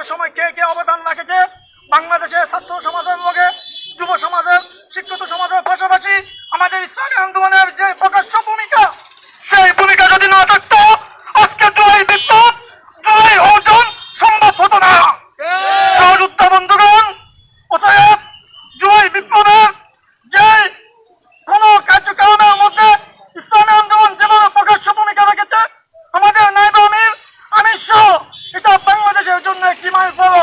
আন্দোলনের সময় কে কে অবদান রাখেছে? বাংলাদেশের ছাত্র সমাজের লোকে যুব সমাজের, শিক্ষিত সমাজের পাশাপাশি আমাদের ইসলামী আন্দোলনের যে প্রকাশ্য ভূমিকা, সেই ভূমিকা যদি না থাকতো, আজকে জয় বিপ্লব, জয় অর্জন সম্ভব হতো না। আমাদের নাইব আমির আমির এটা Five,